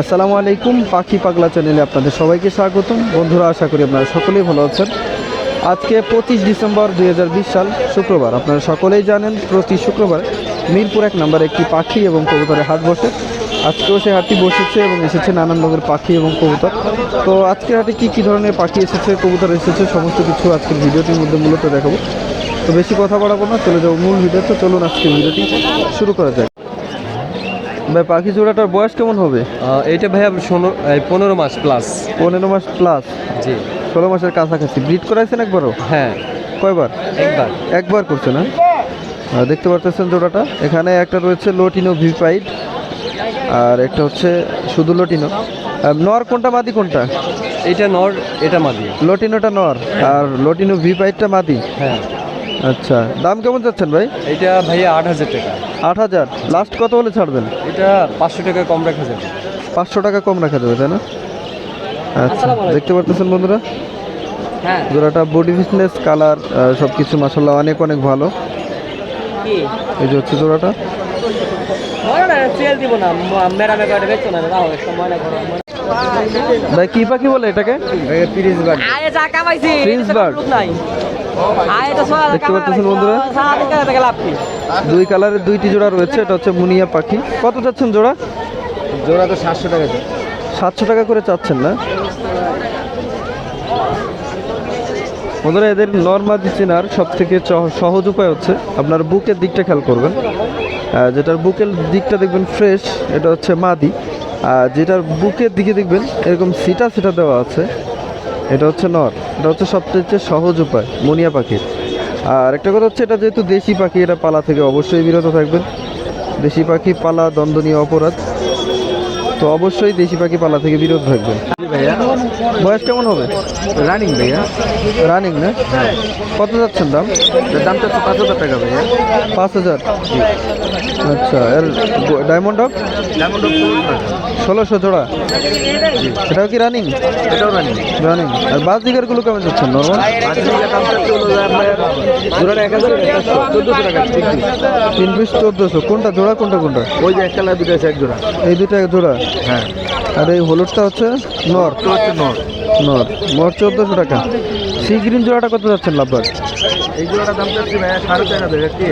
আসসালামু আলাইকুম, পাখি পাগলা চ্যানেলে আপনাদের সবাইকে স্বাগতম। বন্ধুরা, আশা করি আপনারা সকলেই ভালো আছেন। আজকে পঁচিশ ডিসেম্বর দুই হাজার বিশ সাল, শুক্রবার। আপনারা সকলেই জানেন, প্রতি শুক্রবার মিরপুর এক নম্বরে একটি পাখি এবং কবুতরের হাট বসে। আজকেও সেই হাটটি বসেছে এবং এসেছে নানান রঙের পাখি এবং কবুতর। তো আজকের হাটে কী কী ধরনের পাখি এসেছে, কবুতর এসেছে, সমস্ত কিছু আজকের ভিডিওটির মধ্যে মূলত দেখাবো। তো বেশি কথা বাড়াবো না, চলে যাব মূল ভিডিও তো চলুন আজকে ভিডিওটি শুরু করা যায় ভাই পাখি জোড়াটার বয়স কেমন হবে? এইটা ভাইয়া ষোলো পনেরো মাস প্লাস পনেরো মাস প্লাস জি। ষোলো মাসের কাছাকাছি। ব্রিড করাইছেন একবারও? হ্যাঁ। কয়বার? একবার। একবার করছে না দেখতে পারতেছেন জোড়াটা? এখানে একটা রয়েছে লোটিনো ভিপাইড আর একটা হচ্ছে শুধু লোটিনো নর কোনটা মাদি কোনটা? এইটা নর এটা মাদি। লোটিনোটা নর আর লোটিনো ভিপাইডটা মাদি। হ্যাঁ। আচ্ছা দাম কেমন যাচ্ছেন ভাই? এটা ভাইয়া আট হাজার টাকা। আট হাজার। লাস্ট কত হলে ছাড়বেন? এটা পাঁচশো টাকা কম রাখা যাবে। পাঁচশো টাকা কম রাখা যাবে তাই না? আচ্ছা দেখতে পারতেছেন বন্ধুরা? হ্যাঁ। জোড়াটা বডি ফিটনেস কালার সব কিছু মাসাল্লাহ অনেক অনেক ভালো। এই যে হচ্ছে জোড়াটা। ভাই কি পাখি বলে এটাকে? দেখতে পাচ্ছেন বন্ধুরা? দুই কালারের দুইটি জোড়া রয়েছে এটা হচ্ছে মুনিয়া পাখি। কত চাচ্ছেন জোড়া? জোড়া তো সাতশো টাকা সাতশো টাকা করে চাচ্ছেন না? বন্ধুরা এদের নর্মাদি চেনার সব থেকে সহজ উপায় হচ্ছে আপনার বুকের দিকটা খেয়াল করবেন। যেটার বুকের দিকটা দেখবেন ফ্রেশ এটা হচ্ছে মাদি। আর যেটার বুকের দিকে দেখবেন এরকম সিটা সিটা দেওয়া আছে। এটা হচ্ছে নর। এটা হচ্ছে সবচেয়ে সহজ উপায়, মনিয়া পাখির আর একটা কথা হচ্ছে, এটা যেহেতু দেশি পাখি, এটা পালা থেকে অবশ্যই বিরত থাকবেন। দেশি পাখি পালা দণ্ডনীয় অপরাধ। তো অবশ্যই দেশি পাখি পালা থেকে বিরত থাকবেন। ভাইয়া। বয়স কেমন হবে? রানিং ভাইয়া। রানিং না? কত যাচ্ছেন দাম? দামটা হচ্ছে পাঁচ হাজার টাকা ভাইয়া। পাঁচ হাজার? আচ্ছা এর ডায়মন্ড ডায়মন্ড ষোলোশো জোড়া? এটাও কি রানিং এটাও রানিং রানিং আর বাস দিগারগুলো কেমন যাচ্ছেন নর্মাল তিন পিস চোদ্দোশো। কোনটা জোড়া কোনটা কোনটা? ওই যে এক কালার দুটো আছে এক জোড়া। এই দুটো এক জোড়া। হ্যাঁ। আর এই হলুদটা হচ্ছে নর। হচ্ছে নর। নর নর চোদ্দোশো টাকা। সি গ্রিন জোড়াটা কত যাচ্ছেন লাভবার? এই জোড়াটা দাম চাচ্ছি ভাইয়া সাড়ে চার হাজার কি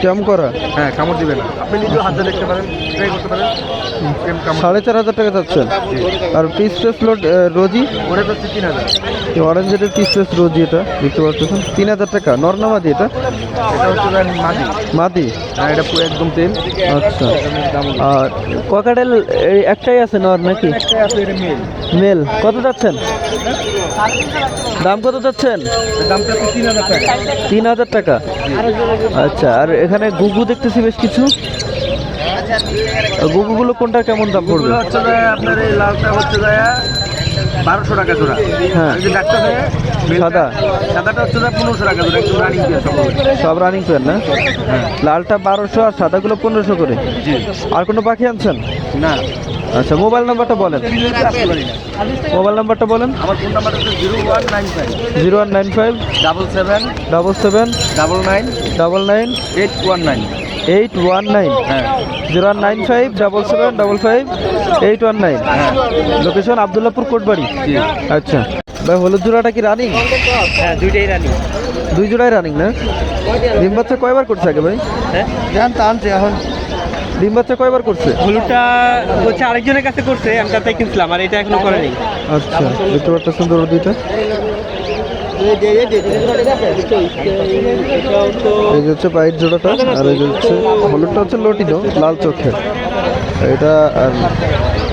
কেমন করা? হ্যাঁ কামড় দিবে না। আপনি নিজেও হাতে দেখতে পারেন ট্রাই করতে পারেন। সাড়ে চার হাজার টাকা যাচ্ছেন। আর পিস পিস লোড রোজি ওটা যাচ্ছে তিন হাজার। অরেঞ্জের পিস পিস রোজি এটা দেখতে পাচ্ছেন? তিন হাজার টাকা। নরনামাদি এটা? এটা হচ্ছে মাদি। মাদি? হ্যাঁ এটা পুরো একদম তেল। আচ্ছা। আর ককাটেল একটাই আছে নর নাকি? মেল কত যাচ্ছেন? দাম কত যাচ্ছেন? দামটা তিন হাজার টাকা। আচ্ছা আর এখানে গুগু দেখতেছি বেশ কিছু। গুগুগুলো কোনটা কেমন দাম পড়বে? হচ্ছে আপনার এই লালটা হচ্ছে বারোশো টাকা জোড়া। হ্যাঁ। ডাক্তার সাদা। সাদাটা হচ্ছে পনেরোশো টাকা জোড়া একটু রানিং সব রানিং পেন না? লালটা বারোশো আর সাদাগুলো পনেরোশো করে। আর কোনো পাখি আনছেন? না। আচ্ছা মোবাইল নাম্বারটা বলেন। মোবাইল নাম্বারটা বলেন। আমার ফোন নাম্বার হচ্ছে zero one nine five zero one nine five double seven double seven double nine double nine eight one nine eight one nine হ্যাঁ। Zero one nine five double seven double five eight one nine হ্যাঁ। Location Abdullahpur Kotbari. আচ্ছা। ভাই হলুদ জোড়াটা কি running হ্যাঁ দুইটাই রানি দুই জোড়াই রানিং না? ডিম বাচ্চা কয়বার করছে আগে ভাই? হ্যাঁ? আনছে এখন। ডিম বাচ্চা কয়বার করছে? হলুদটা হচ্ছে আরেকজনের কাছে করছে আমি তাতে কিনছিলাম আর এটা এখনও করেনি। আচ্ছা দেখতে পারতেছেন জোড়া দুইটা। এই যে হচ্ছে পায়ের জোড়াটা আর এই হচ্ছে হলুদটা হচ্ছে লটিনো লাল চোখের। এটা আর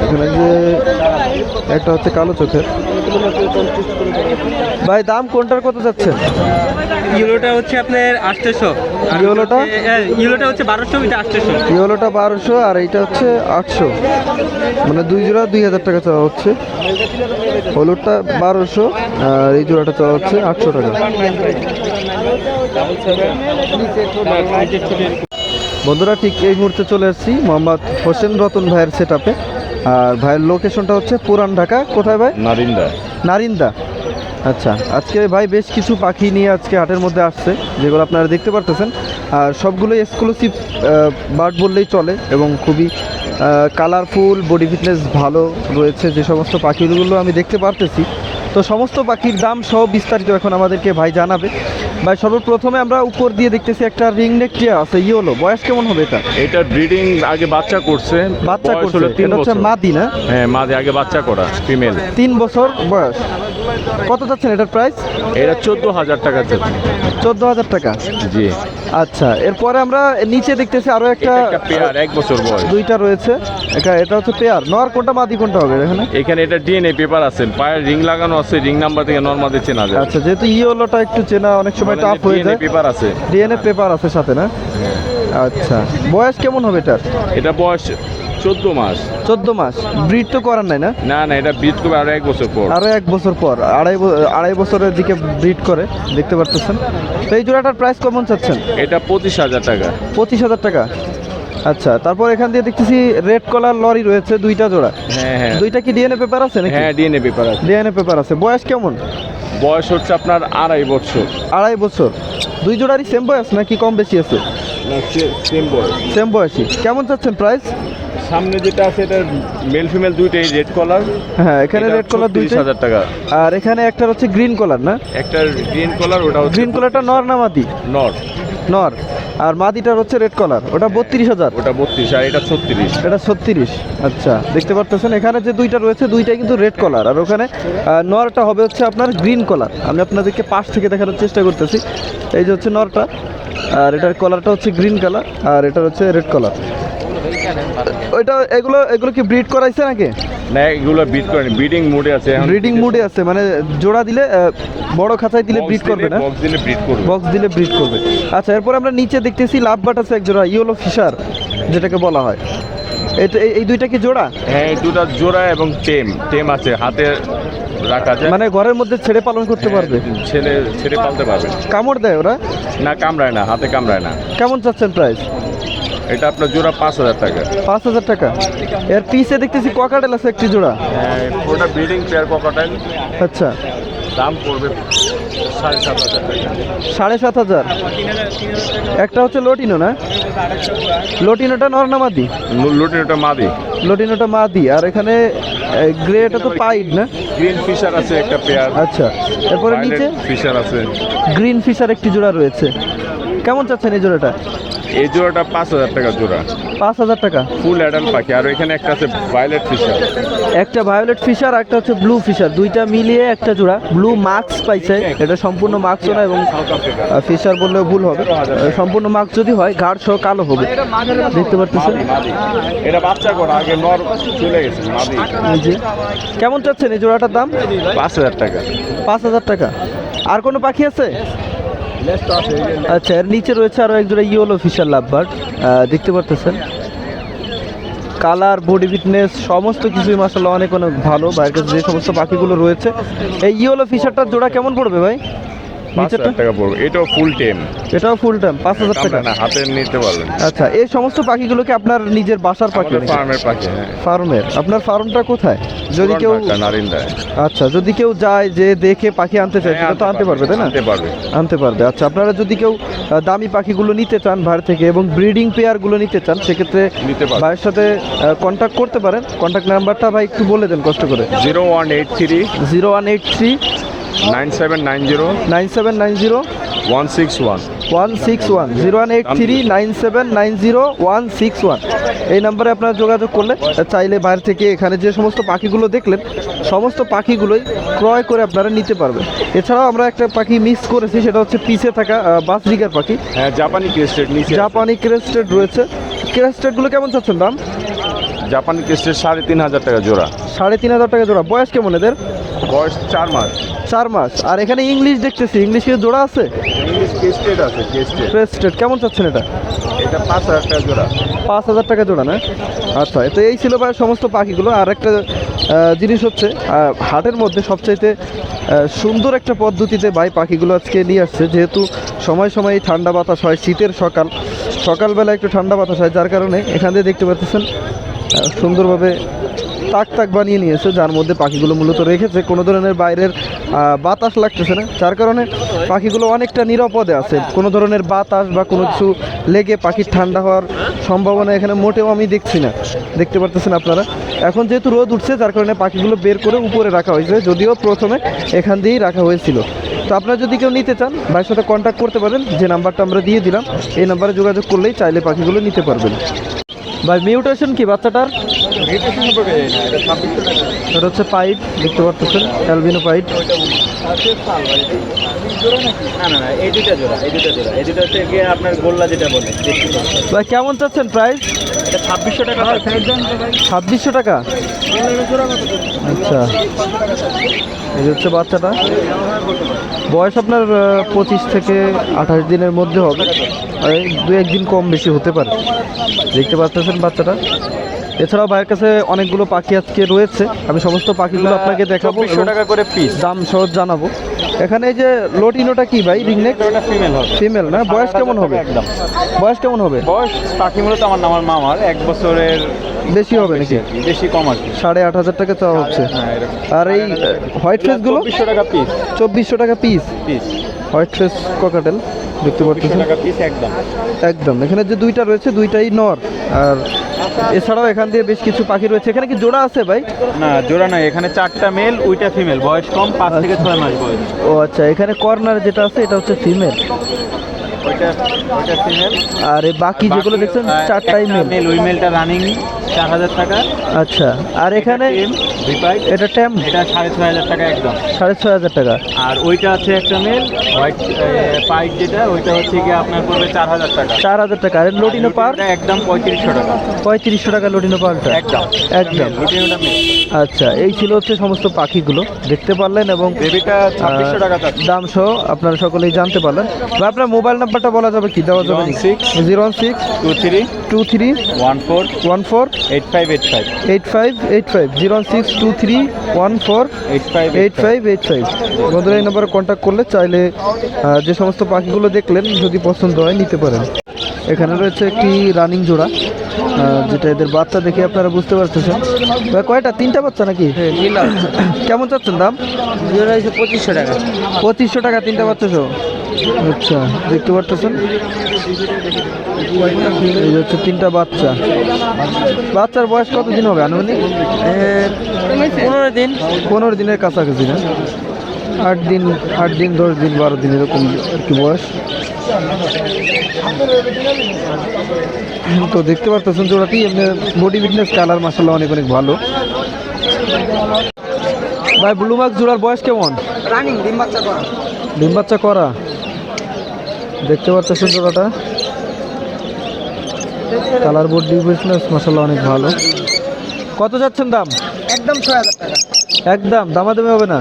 এখানে যে একটা হচ্ছে কালো চোখের। ভাই, দাম কোনটার কত যাচ্ছে ইউরোটা হচ্ছে আপনার আটশোশো ইয়েলোটা? ইউরোটা হচ্ছে বারোশো এটা আটশোশো। ইয়েলোটা বারোশো আর এইটা হচ্ছে আটশো? মানে দুই জোড়া দুই হাজার টাকা চাওয়া হচ্ছে। হলুদটা বারোশো আর এই জোড়াটা চাওয়া হচ্ছে আটশো টাকা। বন্ধুরা ঠিক এই মুহূর্তে চলে এসেছি মোহাম্মদ হোসেন রতন ভাইয়ের সেট আর ভাইয়ের লোকেশনটা হচ্ছে পুরান ঢাকা। কোথায় ভাই? নারিন্দা। নারিন্দা। আচ্ছা আজকে ভাই বেশ কিছু পাখি নিয়ে আজকে হাটের মধ্যে আসছে, যেগুলো আপনারা দেখতে পারতেছেন। আর সবগুলোই এক্সক্লুসিভ বার্ড বললেই চলে এবং খুবই কালারফুল বডি ফিটনেস ভালো রয়েছে যে সমস্ত পাখিগুলো আমি দেখতে পারতেছি। তো সমস্ত পাখির দাম সহ বিস্তারিত এখন আমাদেরকে ভাই জানাবে। ভাই সর্বপ্রথমে আমরা উপর দিয়ে দেখতেছি একটা রিং নেক টিয়া আছে ইয়েলো। বয়স কেমন হবে এটা? এটা ব্রিডিং আগে বাচ্চা করছে বাচ্চা করছে। এটা হচ্ছে মাদি না? হ্যাঁ মাঝে আগে বাচ্চা করা ফিমেল। তিন বছর বয়স। কত যাচ্ছেন এটার প্রাইস এটা চোদ্দ হাজার টাকা যাচ্ছে চোদ্দ হাজার টাকা? জি। আচ্ছা এরপরে আমরা নিচে দেখতেছি আরও একটা পেয়ার এক বছর বয়স। দুইটা রয়েছে। এটা এটা হচ্ছে পেয়ার নর কোনটা মাদি কোনটা হবে এখানে? এখানে এটা ডিএনএ পেপার আছে। পায়ের রিং লাগানো আছে রিং নাম্বার থেকে নর্মালি চেনা যায়। আচ্ছা যেহেতু ইয়েলোটা একটু চেনা অনেক সময় টাফ হয়ে যায়। পেপার আছে। ডিএনএ পেপার আছে সাথে না? আচ্ছা। বয়স কেমন হবে এটার? এটা বয়স চোদ্দ মাস। চোদ্দ মাস। ব্রিড তো করার নাই না? না না এটা ব্রিড করবে আরও এক বছর পর। আরও এক বছর পর। আড়াই আড়াই বছরের দিকে ব্রিড করে দেখতে পারতেছেন। তো এই জোড়াটার প্রাইস কেমন চাচ্ছেন? এটা পঁচিশ হাজার টাকা। পঁচিশ হাজার টাকা। আচ্ছা তারপর এখান দিয়ে দেখতেছি রেড কলার লরি রয়েছে দুইটা জোড়া। হ্যাঁ হ্যাঁ। দুইটা কি ডিএনএ পেপার আছে নাকি? হ্যাঁ ডিএনএ পেপার আছে। ডিএনএ পেপার আছে। বয়স কেমন? বয়স হচ্ছে আপনার আড়াই বছর। আড়াই বছর। দুই জোড়ারই সেম বয়স নাকি কম বেশি আছে? সেম বয়স। সেম বয়সী কেমন চাচ্ছেন প্রাইস সামনে যেটা আছে এটা মেল ফিমেল দুইটাই রেড কলার হ্যাঁ এখানে রেড কলার দুই হাজার টাকা। আর এখানে একটা হচ্ছে গ্রিন কলার না? একটা গ্রিন কলার ওটা হচ্ছে গ্রিন কলারটা নর না মাদি? নট নর। আর মাদিটার হচ্ছে রেড কলার ওটা বত্রিশ হাজার। ওটা বত্রিশ আর এটা ছত্রিশ। এটা ছত্রিশ আচ্ছা দেখতে পারতেছেন এখানে যে দুইটা রয়েছে দুইটাই কিন্তু রেড কলার আর ওখানে নরটা হবে হচ্ছে আপনার গ্রিন কলার আমি আপনাদেরকে পাশ থেকে দেখানোর চেষ্টা করতেছি এই যে হচ্ছে নরটা আর এটার কলারটা হচ্ছে গ্রিন কালার আর এটা হচ্ছে রেড কলার ওইটা এগুলো এগুলো কি ব্রিড করাইছে নাকি? না এগুলো বিট করেনি। ব্রিডিং মুডে আছে ব্রিডিং মুডে আছে মানে জোড়া দিলে বড় খাঁচায় দিলে ব্রিড করবে না? বক্স দিলে ব্রিড করবে। বক্স দিলে ব্রিড করবে। আচ্ছা এরপর আমরা নিচে দেখতেছি লাভ বাট আছে এক জোড়া ইয়েলো ফিশার যেটাকে বলা হয়। এটা এই- দুইটা কি জোড়া? হ্যাঁ এই দুটা জোড়া এবং টেম। টেম আছে হাতে রাখা যায়। মানে ঘরের মধ্যে ছেড়ে পালন করতে পারবে? হ্যাঁ, ছেলে ছেড়ে পালতে পারবে। কামড় দেয় ওরা? না কামড়ায় না হাতে কামড়ায় না। কেমন চাচ্ছেন প্রাইস এটা আপনার জোড়া পাঁচ হাজার টাকা। পাঁচ হাজার টাকা। এর পিসে দেখতেছি ককাটেল আছে একটি জোড়া। হ্যাঁ ওটা ব্রিডিং পেয়ার ককাটাইল আচ্ছা। দাম পড়বে সাড়ে সাত হাজার একটা হচ্ছে লটিনো না? লটিনোটা নরনামাদি লুটিন ওটা মাদি। লটিনোটা মাদি। আর এখানে গ্রেটা তো পাইড না? গ্রিন ফিশার আছে একটা পেয়ার আচ্ছা। এরপরে নিচে? ফিশার আছে। গ্রিন ফিশার একটি জোড়া রয়েছে। কেমন চাচ্ছেন এই জোড়াটা? এই জোড়াটা পাঁচ হাজার টাকা জোড়া। পাঁচ হাজার টাকা। ফুল অ্যাডাল্ট পাখি। আর এখানে একটা আছে ভায়োলেট ফিশার একটা ভায়োলেট ফিশার আর একটা হচ্ছে ব্লু ফিশার দুইটা মিলিয়ে একটা জোড়া। ব্লু মার্কস পাইছে। এটা সম্পূর্ণ মার্কসও না এবং ফিশার বললেও ভুল হবে। সম্পূর্ণ মার্কস যদি হয় ঘাড় সহ কালো হবে। দেখতে পারতেছেন? এটা বাচ্চা করা আগে নর চলে গেছে মাদি। কেমন চাচ্ছেন এই জোড়াটার দাম? পাঁচ হাজার টাকা। পাঁচ হাজার টাকা। আর কোনো পাখি আছে? আচ্ছা এর নিচে রয়েছে আরও একজোড়া ইয়েলো ফিশার লাভবার্ড দেখতে পারতেছেন। কালার বডি ফিটনেস সমস্ত কিছুই মাসাল্লাহ অনেক অনেক ভালো। বাইরের কাছে যে সমস্ত পাখিগুলো রয়েছে, এই ইয়েলো ফিশারটার জোড়া কেমন পড়বে ভাই? টাকা পড়বে। এটাও ফুল এটাও ফুল টাইম পাঁচ হাজার টাকা। না হাতে নিতে পারবেন। আচ্ছা এই সমস্ত পাখিগুলোকে আপনার নিজের বাসার পাখি ফার্মের পাখি হ্যাঁ। ফার্মের আপনার ফার্মটা কোথায়? যদি কেউ নারিন্দায় আচ্ছা যদি কেউ যায় যে দেখে পাখি আনতে চায় সেটা তো আনতে পারবে তাই না? আনতে পারবে। আনতে পারবে। আচ্ছা আপনারা যদি কেউ দামি পাখিগুলো নিতে চান ভাইয়ের থেকে এবং ব্রিডিং পেয়ারগুলো নিতে চান সেক্ষেত্রে। ভাইয়ের সাথে কন্ট্যাক্ট করতে পারেন। কন্ট্যাক্ট নাম্বারটা ভাই একটু বলে দেন কষ্ট করে। Zero one eight three zero one eight three nine seven nine zero. Nine seven nine zero. One six one one six one zero one eight three nine seven nine zero. One six one এই নাম্বারে আপনারা যোগাযোগ করলে চাইলে বাইরে থেকে এখানে যে সমস্ত পাখিগুলো দেখলেন সমস্ত পাখিগুলোই ক্রয় করে আপনারা নিতে পারবেন। এছাড়াও আমরা একটা পাখি মিস করেছি সেটা হচ্ছে পিছে থাকা বাসরিগার পাখি। হ্যাঁ জাপানি ক্রেস্টেড জাপানি ক্রেস্টেড রয়েছে। ক্রেস্টেডগুলো কেমন চাচ্ছেন দাম? জাপানি ক্রেস্টেড সাড়ে তিন হাজার টাকা জোড়া। সাড়ে তিন হাজার টাকা জোড়া। বয়স কেমন এদের? বয়স চার মাস। চার মাস। আর এখানে ইংলিশ দেখতেছি ইংলিশ কি জোড়া আছে? ইংলিশ ক্রেস্টেড আছে ক্রেস্টেড ক্রেস্টেড কেমন চাচ্ছেন এটা? এটা পাঁচ হাজার টাকা জোড়া। পাঁচ হাজার টাকা জোড়া না? আচ্ছা তো এই ছিল ভাই সমস্ত পাখিগুলো। আর একটা জিনিস হচ্ছে হাটের মধ্যে সবচাইতে সুন্দর একটা পদ্ধতিতে ভাই পাখিগুলো আজকে নিয়ে আসছে। যেহেতু সময় সময় ঠান্ডা বাতাস হয় শীতের সকাল। সকালবেলা একটু ঠান্ডা বাতাস হয় যার কারণে এখান দিয়ে দেখতে পাচ্ছেন সুন্দরভাবে তাক তাক বানিয়ে নিয়েছে, যার মধ্যে পাখিগুলো মূলত রেখেছে। কোনো ধরনের বাইরের বাতাস লাগতেছে না, যার কারণে পাখিগুলো অনেকটা নিরাপদে আছে। কোনো ধরনের বাতাস বা কোনো কিছু লেগে পাখির ঠান্ডা হওয়ার সম্ভাবনা এখানে মোটেও আমি দেখছি না। দেখতে পারতেছেন আপনারা? এখন যেহেতু রোদ উঠছে, যার কারণে পাখিগুলো বের করে উপরে রাখা হয়েছে, যদিও প্রথমে এখান দিয়েই রাখা হয়েছিল। তো আপনারা যদি কেউ নিতে চান, ভাইয়ের সাথে কন্ট্যাক্ট করতে পারেন, যে নাম্বারটা আমরা দিয়ে দিলাম, এই নাম্বারে যোগাযোগ করলেই চাইলে পাখিগুলো নিতে পারবেন। ভাই মিউটেশন কি বাচ্চাটার? এটা হচ্ছে পাইপ দেখতে পারতেছেন অ্যালবিনো পাইপ ভাই কেমন চাচ্ছেন প্রাইস ছাব্বিশশো টাকা ছাব্বিশশো টাকা? আচ্ছা। এই হচ্ছে বাচ্চাটা। বয়স আপনার পঁচিশ থেকে আঠাশ দিনের মধ্যে হবে। আর দু একদিন কম বেশি হতে পারে। দেখতে পাচ্ছেন বাচ্চাটা। এছাড়াও ভাইয়ের কাছে অনেকগুলো পাখি আজকে রয়েছে। আমি সমস্ত পাখিগুলো আপনাকে দেখাবো টাকা করে পিস দাম সহ জানাব। এখানে এই যে লোটিনোটা কি ভাই রিংনেক? ফিমেল হবে। ফিমেল না? বয়স কেমন হবে? একদম। বয়স কেমন হবে? বয়স পাখি মূলত আমার আমার মামার এক বছরের বেশি হবে নাকি? বেশি কম কি সাড়ে আট হাজার টাকা চাওয়া হচ্ছে। হ্যাঁ আর এই হোয়াইট ফেসগুলো চব্বিশশো টাকা পিস চব্বিশশো টাকা piece piece white face cockatiel দেখতে পাচ্ছেন? পিস একদম। একদম। এখানে যে দুইটা রয়েছে দুইটাই নর। আর এছাড়াও এখান দিয়ে বেশ কিছু পাখি রয়েছে। এখানে কি জোড়া আছে ভাই? না জোড়া নয়। এখানে চারটা মেল ওইটা ফিমেল বয়স কম পাঁচ থেকে ছয় মাস বয়স। ও আচ্ছা এখানে কর্নার যেটা আছে এটা হচ্ছে ফিমেল ওইটা ওইটা ফিমেল আর এই বাকি যেগুলো দেখছেন চারটাই মেল ওই মেলটা রানিং চার হাজার টাকা। আচ্ছা আর এখানে এটা ট্যাম এটা সাড়ে ছয় হাজার টাকা একদম। সাড়ে ছয় হাজার টাকা। আর ওইটা আছে একটা মেল হোয়াইট পাইপ যেটা ওইটা হচ্ছে গিয়ে আপনার পড়বে চার হাজার টাকা। চার হাজার টাকা। আর লোটিনো পার একদম পঁয়ত্রিশশো টাকা। পঁয়ত্রিশশো টাকা লোটিনো পারটা একদম। একদম। আচ্ছা এই ছিল হচ্ছে সমস্ত পাখিগুলো। দেখতে পারলেন এবং দাম সহ আপনারা সকলেই জানতে পারলেন। বা আপনার মোবাইল নাম্বারটা বলা যাবে কি? দেওয়া যাবে 016 zero one six two three two three one four one four eight five eight five eight five eight five. Zero one six two three one four eight five eight five eight five. বন্ধুরা এই নম্বরে contact করলে চাইলে যে সমস্ত পাখিগুলো দেখলেন যদি পছন্দ হয় নিতে পারেন। এখানে রয়েছে একটি রানিং জোড়া আহ, যেটা এদের বাচ্চা দেখে আপনারা বুঝতে পারতেছেন। ভাই কয়টা? তিনটা বাচ্চা নাকি? কেমন চাচ্ছেন দাম? পঁচিশশো টাকা। পঁচিশশো টাকা তিনটা বাচ্চা সহ। আচ্ছা দেখতে পারতেছেন? এই যে হচ্ছে তিনটা বাচ্চা। বাচ্চার বয়স কত দিন হবে আনুমানিক? পনেরো দিন। পনেরো দিনের কাছাকাছি না? আট দিন আট দিন দশ দিন বারো দিন এরকম আর কি বয়স। তো দেখতে পারতেছেন জোড়াটি এমনি বডি ফিটনেস কালার মাসাল্লাহ অনেক অনেক ভালো। ভাই ব্লু মার্ক জোড়ার বয়স কেমন? রানিং ডিম বাচ্চা করা। ডিম বাচ্চা করা? দেখতে পাচ্ছেন জোড়াটা কালার বোর্ড বিজনেস মশলা অনেক ভালো। কত যাচ্ছেন দাম? একদম ছয় হাজার টাকা। একদম দামাদামি হবে না?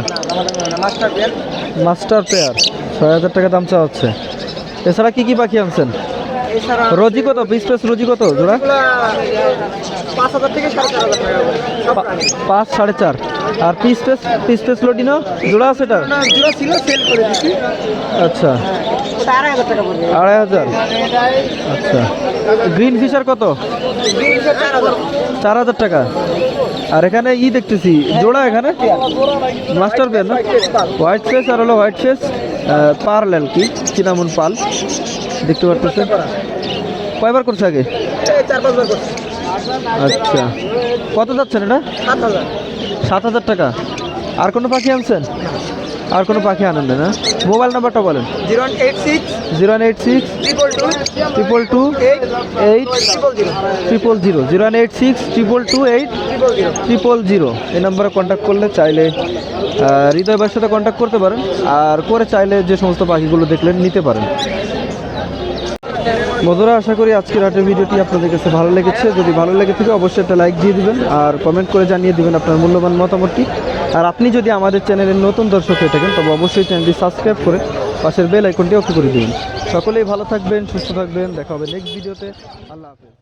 মাস্টার পেয়ার ছয় হাজার টাকা দাম চাওয়া হচ্ছে। এছাড়া কি কি পাখি আনছেন? রোজি কত? পিস পিস রোজি কত? জোড়া? পাঁচ হাজার থেকে সাড়ে চার হাজার টাকা পাঁচ সাড়ে চার। আর piece piece piece piece lutino জোড়া আছে এটা? জিরো ছিল সেল করে দিচ্ছি আচ্ছা। আড়াই হাজার আচ্ছা। গ্রিন ফিশার কত? চার হাজার। টাকা। আর এখানে ই দেখতেছি জোড়া এখানে? মাস্টার পেন হোয়াইট ফেস আর হলো হোয়াইট ফেস পার্ল আর কি? চিনামন পাল দেখতে পারতেছেন? কয়বার করছে আগে? আচ্ছা। কত যাচ্ছেন এটা? সাত হাজার টাকা। আর কোনো পাখি আনছেন? আর কোনো পাখি আনেন না? মোবাইল নাম্বারটা বলেন। Zero one eight six, zero eight six, triple two triple two eight triple zero zero zero eight six, triple two eight triple zero. এই নাম্বারে কন্ট্যাক্ট করলে চাইলে হৃদয় ভাইয়ের সাথে কন্ট্যাক্ট করতে পারেন। আর করে চাইলে যে সমস্ত পাখিগুলো দেখলেন, নিতে পারেন। বন্ধুরা, আশা করি আজকের হাটের ভিডিওটি আপনাদের কাছে ভালো লেগেছে। যদি ভালো লেগে থাকে, অবশ্যই একটা লাইক দিয়ে দিবেন আর কমেন্ট করে জানিয়ে দিবেন আপনার মূল্যবান মতামতটি। আর আপনি যদি আমাদের চ্যানেলের নতুন দর্শক হয়ে থাকেন, তবে অবশ্যই চ্যানেলটি সাবস্ক্রাইব করে পাশের বেল আইকনটি অফ করে দিবেন। সকলেই ভালো থাকবেন, সুস্থ থাকবেন। দেখা হবে নেক্সট ভিডিওতে আল্লাহ হাফেজ।